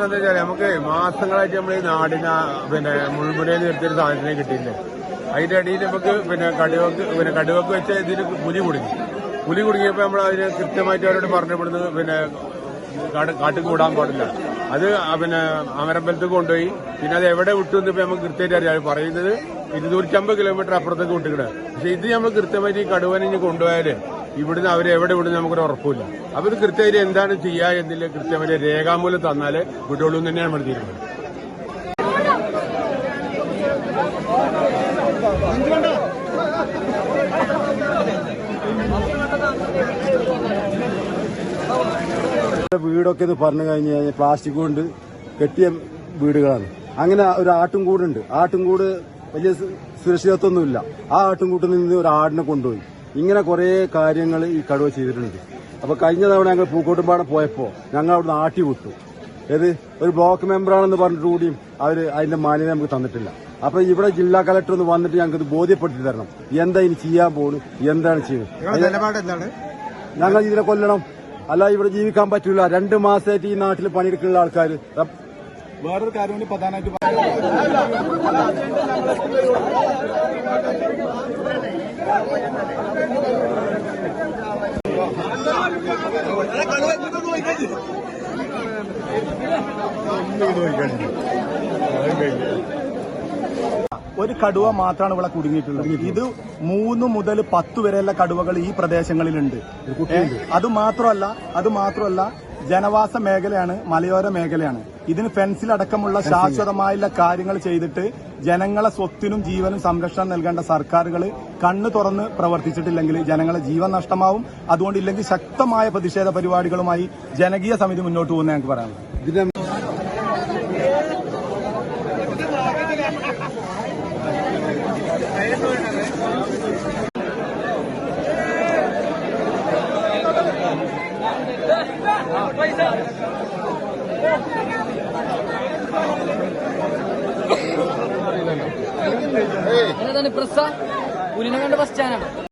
പ്രശ്നം എന്താ വെച്ചാൽ നമുക്ക് മാസങ്ങളായിട്ട് നമ്മൾ ഈ നാടിന് പിന്നെ മുൾമുനയിൽ നിർത്തിയൊരു സാധനത്തിനെ കിട്ടിയില്ലേ അതിന്റെ അടിയിൽ നമുക്ക് പിന്നെ കടുവക്ക് പിന്നെ കടുവക്ക് വെച്ച ഇതിന് പുലി കുടുങ്ങി. പുലി കുടുങ്ങിയപ്പോൾ നമ്മൾ അതിന് കൃത്യമായിട്ട് അവരോട് പറഞ്ഞപ്പെടുന്നത് പിന്നെ കാട് കാട്ടിൽ കൂടാൻ പാടില്ല. അത് പിന്നെ അമരമ്പലത്ത് കൊണ്ടുപോയി. പിന്നെ അത് എവിടെ വിട്ടു എന്ന് ഇപ്പം നമുക്ക് കൃത്യമായിട്ട് അറിയാം. പറയുന്നത് ഇരുന്നൂറ്റമ്പത് കിലോമീറ്റർ അപ്പുറത്തേക്ക് വിട്ടിക്കണ പക്ഷെ ഇത് നമ്മൾ കൃത്യമായിട്ട് ഈ കടുവനെ ഇനി കൊണ്ടുപോയാൽ ഇവിടുന്ന് അവർ എവിടെ വിടുന്ന നമുക്കൊരു ഉറപ്പില്ല അവർ കൃത്യമായി എന്താണ് ചെയ്യുക എന്നില്ല കൃത്യമായി രേഖാമൂലം തന്നാലേ വിടുള്ളൂ തന്നെയാണ് നമ്മൾ തീരുമാനം. വീടൊക്കെ ഇത് പറഞ്ഞു കഴിഞ്ഞു കഴിഞ്ഞാൽ പ്ലാസ്റ്റിക് കൊണ്ട് കെട്ടിയ വീടുകളാണ്. അങ്ങനെ ഒരു ആട്ടുംകൂടുണ്ട്. ആട്ടുംകൂട് വലിയ സുരക്ഷിതത്വമൊന്നുമില്ല. ആ ആട്ടുംകൂട്ടിൽ നിന്ന് ഒരു ആടിനെ കൊണ്ടുപോയി. ഇങ്ങനെ കുറേ കാര്യങ്ങൾ ഈ കടുവ ചെയ്തിട്ടുണ്ട് അപ്പൊ കഴിഞ്ഞ തവണ ഞങ്ങൾ പൂക്കോട്ടുംപാടം പോയപ്പോൾ ഞങ്ങൾ അവിടുന്ന് ആട്ടി വിട്ടു ഏത് ഒരു ബ്ലോക്ക് മെമ്പറാണെന്ന് പറഞ്ഞിട്ട് കൂടിയും അവർ അതിന്റെ മാന്യത നമുക്ക് തന്നിട്ടില്ല അപ്പൊ ഇവിടെ ജില്ലാ കളക്ടർ ഒന്ന് വന്നിട്ട് ഞങ്ങൾക്ക് ഇത് ബോധ്യപ്പെടുത്തി തരണം എന്താ ഇനി ചെയ്യാൻ പോകുന്നു എന്താണ് ചെയ്യുന്നത് ഞങ്ങൾ ഇതിനെ കൊല്ലണം അല്ല ഇവിടെ ജീവിക്കാൻ പറ്റില്ല രണ്ട് മാസമായിട്ട് ഈ നാട്ടിൽ പണിയെടുക്കുന്ന ആൾക്കാർ വേറൊരു കാര്യം കൂടി പ്രധാനമായിട്ട് ഒരു കടുവ മാത്രമാണ് ഇവിടെ കുടുങ്ങിയിട്ടുള്ളത്. ഇത് മൂന്ന് മുതൽ പത്ത് വരെയുള്ള കടുവകൾ ഈ പ്രദേശങ്ങളിലുണ്ട്. അത് മാത്രമല്ല അത് മാത്രമല്ല ജനവാസ മേഖലയാണ് മലയോര മേഖലയാണ്. ഇതിന് ഫെൻസിലടക്കമുള്ള ശാശ്വതമായുള്ള കാര്യങ്ങൾ ചെയ്തിട്ട് ജനങ്ങളെ സ്വത്തിനും ജീവനും സംരക്ഷണം നൽകേണ്ട സർക്കാരുകൾ കണ്ണു തുറന്ന് പ്രവർത്തിച്ചിട്ടില്ലെങ്കിൽ ജനങ്ങളെ ജീവൻ നഷ്ടമാവും. അതുകൊണ്ട് ഇല്ലെങ്കിൽ ശക്തമായ പ്രതിഷേധ പരിപാടികളുമായി ജനകീയ സമിതി മുന്നോട്ട് പോകുന്ന ഞങ്ങൾക്ക് പറയാനുള്ളത്. പ്രസ്സ. പുലിനെ കണ്ട് ബസ് സ്റ്റാൻഡാണ്